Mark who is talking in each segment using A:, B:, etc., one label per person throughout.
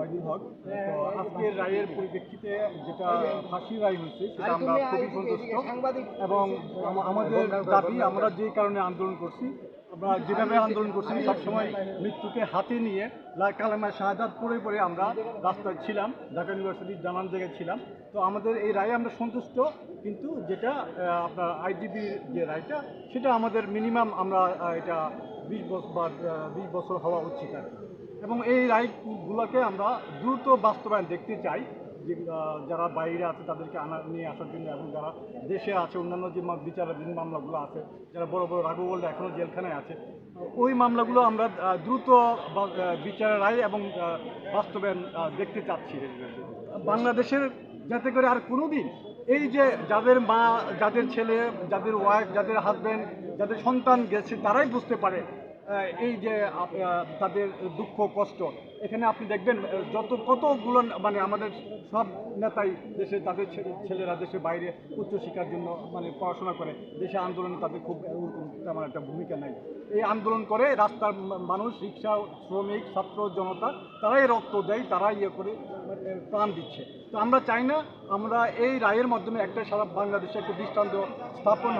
A: ওবায়দুল হক। তো আজকের রায়ের পরিপ্রেক্ষিতে যেটা ফাঁসির রায় হয়েছে সেটা আমরা খুবই সন্তুষ্ট। এবং আমাদের দাবি আমরা যে কারণে আন্দোলন করছি আমরা যেভাবে আন্দোলন করছি সবসময় মৃত্যুকে হাতে নিয়ে কালেমা শাহাদাত পড়ে পড়ে আমরা রাস্তায় ছিলাম ঢাকা ইউনিভার্সিটির নানান জায়গায় ছিলাম। তো আমাদের এই রায়ে আমরা সন্তুষ্ট কিন্তু যেটা আপনার আইজিবির যে রায়টা সেটা আমাদের মিনিমাম আমরা এটা বিশ বছর বা বিশ বছর হওয়া উচিত আর কি। এবং এই রায়গুলোকে আমরা দ্রুত বাস্তবায়ন দেখতে চাই যে যারা বাইরে আছে তাদেরকে আনা, নিয়ে আসার জন্য এবং যারা দেশে আছে, অন্যান্য যে বিচারাধীন মামলাগুলো আছে, যারা বড় বড় রাঘব বললে এখনও জেলখানায় আছে, ওই মামলাগুলো আমরা দ্রুত বিচারের রায় এবং বাস্তবায়ন দেখতে চাচ্ছি। বাংলাদেশের যাতে করে আর কোনোদিন এই যে যাদের মা, যাদের ছেলে, যাদের ওয়াইফ যাদের হাজব্যান্ড যাদের সন্তান গেছে, তারাই বুঝতে পারে এই যে তাদের দুঃখ, কষ্ট, এখানে আপনি দেখবেন যত, কতগুলো মানে আমাদের সব নেতাই দেশে, তাদের ছেলেরা দেশে বাইরে উচ্চশিক্ষার জন্য মানে পড়াশোনা করে। দেশে আন্দোলনে তাদের খুব তেমন একটা ভূমিকা নাই। এই আন্দোলন করে রাস্তার মানুষ, রিক্সা, শ্রমিক, ছাত্র, জনতা, তারাই রক্ত দেয়, তারাই ইয়ে করে প্রাণ দিচ্ছে। তো আমরা চাই না আমরা এই রায়ের মাধ্যমে একটা সারা বাংলাদেশে একটা দৃষ্টান্ত স্থাপন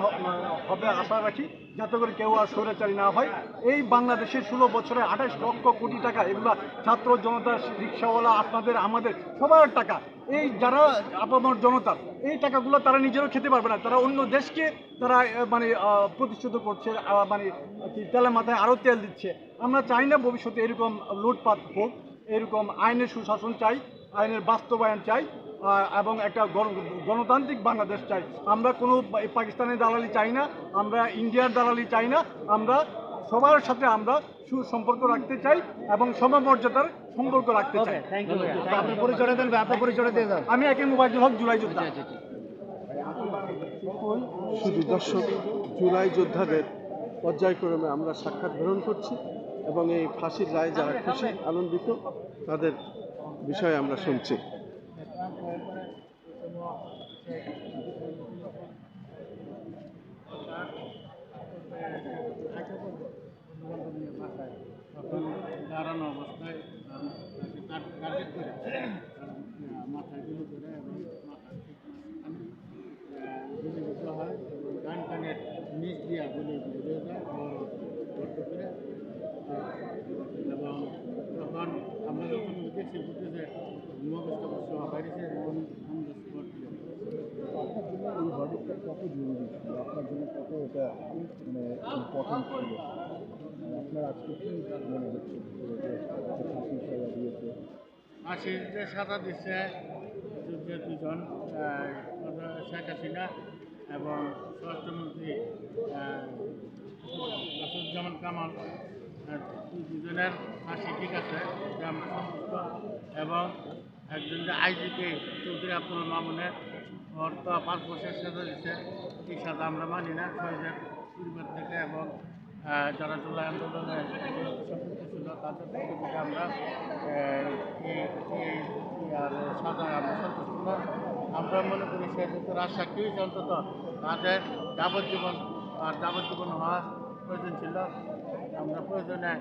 A: হবে আশা রাখি, যাতে করে কেউ আর স্বৈরাচারী না হয়। এই বাংলাদেশের ষোলো বছরে আঠাশ লক্ষ কোটি টাকা এগুলা ছাত্র জনতা, রিক্সাওয়ালা, আপনাদের, আমাদের সবার টাকা। এই যারা আপামর জনতা, এই টাকাগুলো তারা নিজেরও খেতে পারবে না। তারা অন্য দেশকে তারা মানে প্রতিষ্ঠিত করছে মানে কি তেলে মাথায় আরও তেল দিচ্ছে। আমরা চাই না ভবিষ্যতে এরকম লুটপাট হোক, এরকম আইনের সুশাসন চাই। আইনের বাস্তবায়ন চাই এবং একটা গণ- গণতান্ত্রিক বাংলাদেশ চাই। আমরা কোনো পাকিস্তানের দালালি চাই না আমরা ইন্ডিয়ার দালালি চাই না আমরা সবার সাথে আমরা সুসম্পর্ক রাখতে চাই এবং সমমর্যাদার সম্পর্ক রাখতে চাই।
B: পরিচয় দেন আপনার পরিচয় দিয়ে যান
A: আমি একে মোবাইল হক জুলাই যোদ্ধা।
C: শুধু দর্শক জুলাই যোদ্ধাদের পর্যায়ক্রমে আমরা সাক্ষাৎ গ্রহণ করছি এবং এই ফাঁসির রায় যারা খুশি আনন্দিত তাদের বিষয়ে আমরা শুনছি।
B: দাঁড়ানো অবস্থায় মাথায় গুলি করে এবং মাথার ঠিক মাঝখানে গুলিবিদ্ধ হয় এবং ডান কানের নিচ দিয়া গুলি বেরিয়ে যায় বড় গর্ত করে এবং তখন আমরা যখন দেখছি বুঝতেছে মগজটা অবশ্য বাইরেছে এবং আমাদের স্পট
D: আপনার জন্য এই ভার্ডিকটা কত জরুরি ছিল আপনার এটা মানে ইম্পর্টেন্ট ছিল। আপনার আজকে কি মনে হচ্ছে? যে দিয়েছে
B: আশিতে সাজা দিচ্ছে যে দুজন শেখ হাসিনা এবং স্বরাষ্ট্রমন্ত্রী আহ, আসাদুজ্জামান কামাল দুজনের ফাঁসি ঠিক আছে আমরা সন্তুষ্ট। এবং একজন যে আইজিপি চৌধুরী আব্দুল মামুনের ওর তো পাঁচ বছর সাজা দিচ্ছে এই আমরা মানি না শহীদের পরিবার থেকে এবং যারা জুলাই আন্দোলনে সম্পৃক্ত ছিল, তাদের পক্ষ থেকে আমরা আর সাজা আমরা সন্তুষ্ট না। আমরা মনে করি সে যত রাজসাক্ষী হয়েছে অন্তত তাদের যাবজ্জীবন, আর যাবজ্জীবন হওয়া প্রয়োজন ছিল আমরা প্রয়োজনে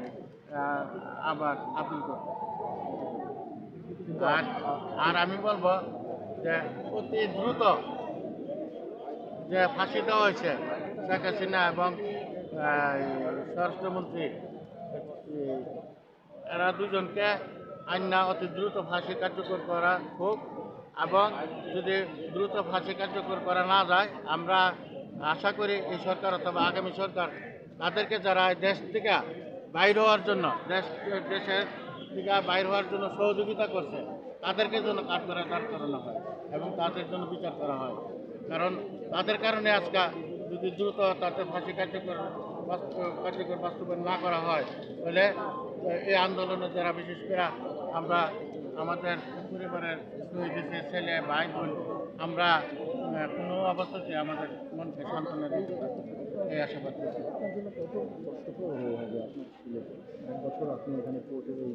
B: আবার আপিল করব আর আর আমি বলব যে অতি দ্রুত যে ফাঁসি দেওয়া হয়েছে শেখ হাসিনা এবং স্বরাষ্ট্রমন্ত্রী, এরা দুজনকে আইনা অতি দ্রুত ফাঁসি কার্যকর করা হোক এবং যদি দ্রুত ফাঁসি কার্যকর করা না যায়, আমরা আশা করি এই সরকার অথবা আগামী সরকার তাদেরকে যারা দেশ থেকে বাইর হওয়ার জন্য, দেশ, দেশের থেকে বাইর হওয়ার জন্য সহযোগিতা করছে, তাদেরকে যেন কাঠ করে দাঁড় করানো হয় এবং তাদের জন্য বিচার করা হয়। কারণ তাদের কারণে আজকে যদি দ্রুত তাদের ফাঁসি কার্যকর কার্যকর বাস্তবায়ন না করা হয়, তাহলে এই আন্দোলনে যারা বিশেষ করে আমরা আমাদের পরিবারের শহীদ ছেলে, ভাই, বোন, আমরা কোনো অবস্থাতে আমাদের মনকে সান্ত্বনা দিতে পারি এই আশাবাদ
D: হয়ে হয়েছে। মানে একটু আমাকে বলুন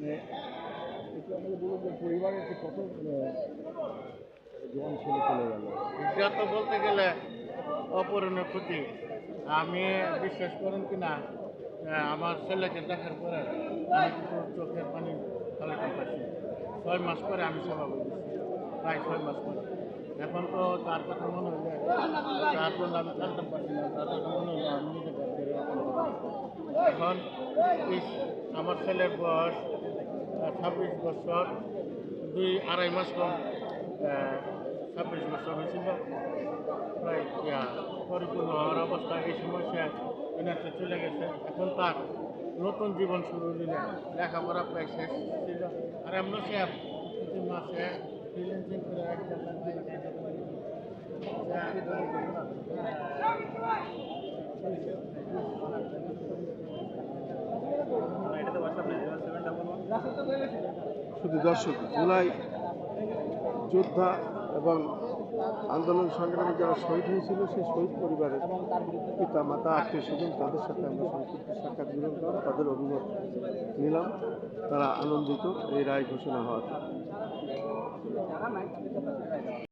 D: যে পরিবারের
B: তো বলতে গেলে অপূরণীয় ক্ষতি। আমি বিশ্বাস করেন কি না আমার ছেলেকে দেখার পরে আমি কিন্তু চোখের পানি কালেকশন পাচ্ছি। ছয় মাস পরে আমি করেছি, প্রায় ছয় মাস পরে। এখন তো তার কথা মনে হলে তার জন্য আমি জানতে পারছি না, তার কথা মনে হলে আমি নিজেকে। এখন আমার ছেলের বয়স ছাব্বিশ বছর, দুই আড়াই মাস কম ছাব্বিশ বছর হয়েছিল। প্রায় পরিপূর্ণ হওয়ার অবস্থা এই সময় সে এনাতে চলে গেছে। এখন তার নতুন জীবন শুরু দিলে লেখাপড়া প্রায় শেষ ছিল। আর এমন সে প্রতি মাসে ফ্রিল্যান্সিং করে এক লাখ দুই লাখ টাকা করে
C: শুধু দর্শক, জুলাই যোদ্ধা এবং আন্দোলন সংগ্রামে যারা শহীদ হয়েছিল, সেই শহীদ পরিবারের পিতা মাতা আত্মীয় স্বজন, তাদের সাথে আমরা সংক্ষিপ্ত সাক্ষাৎ গ্রহণ করলাম তাদের অভিমত নিলাম। তারা আনন্দিত এই রায় ঘোষণা হওয়াতে